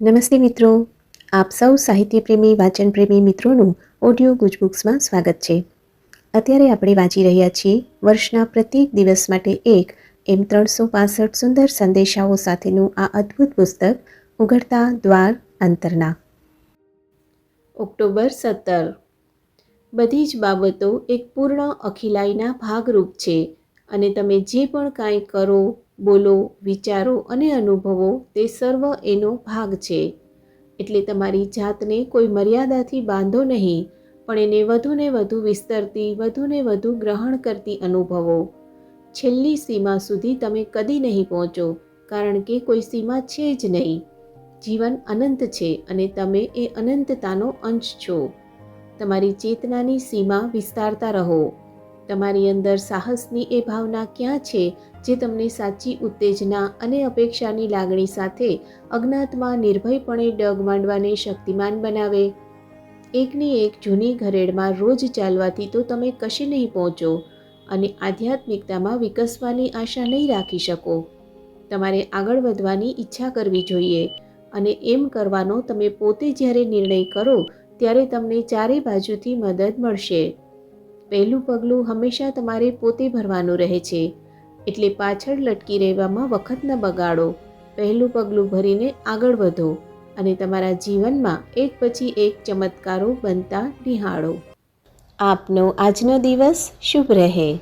નમસ્તે મિત્રો. આપ સૌ સાહિત્યપ્રેમી, વાચનપ્રેમી મિત્રોનું ઓડિયો ગુજબુક્સમાં સ્વાગત છે. અત્યારે આપણે વાંચી રહ્યા છીએ વર્ષના પ્રત્યેક દિવસ માટે એક એમ ત્રણસો પાસઠ સુંદર સંદેશાઓ સાથેનું આ અદ્ભુત પુસ્તક, ઉઘડતા દ્વાર અંતરના. ઓક્ટોબર સત્તર. બધી જ બાબતો એક પૂર્ણ અખિલાઈના ભાગરૂપ છે અને તમે જે પણ કાંઈ કરો બોલો, વિચારો અને અનુભવો તે સર્વ એનો ભાગ છે. એટલે તમારી જાતને કોઈ મર્યાદાથી બાંધો નહીં, પણ એને વધુને વધુ વિસ્તરતી વધુને વધુ ગ્રહણ કરતી અનુભવો. છેલ્લી સીમા સુધી તમે કદી નહીં પહોંચો, કારણ કે કોઈ સીમા છે જ નહીં. જીવન અનંત છે અને તમે એ અનંતતાનો અંશ છો. તમારી ચેતનાની સીમા વિસ્તારતા રહો. તમારી અંદર સાહસની એ ભાવના ક્યાં છે જે તમને સાચી ઉત્તેજના અને અપેક્ષાની લાગણી સાથે અજ્ઞાતમાં નિર્ભયપણે ડગ માંડવાને શક્તિમાન બનાવે? એકની એક જૂની ઘરેડમાં રોજ ચાલવાથી તો તમે કશે નહીં પહોંચો અને આધ્યાત્મિકતામાં વિકસવાની આશા નહીં રાખી શકો. તમારે આગળ વધવાની ઈચ્છા કરવી જોઈએ અને એમ કરવાનો તમે પોતે જ્યારે નિર્ણય કરો ત્યારે તમને ચારે બાજુથી મદદ મળશે. પહેલું પગલું હંમેશા તમારે પોતે ભરવાનું રહે છે. એટલે પાછળ લટકી રહેવામાં વખત ન બગાડો. પહેલું પગલું ભરીને આગળ વધો અને તમારા જીવનમાં એક પછી એક ચમત્કારો બનતા નિહાળો. આપનો આજનો દિવસ શુભ રહે.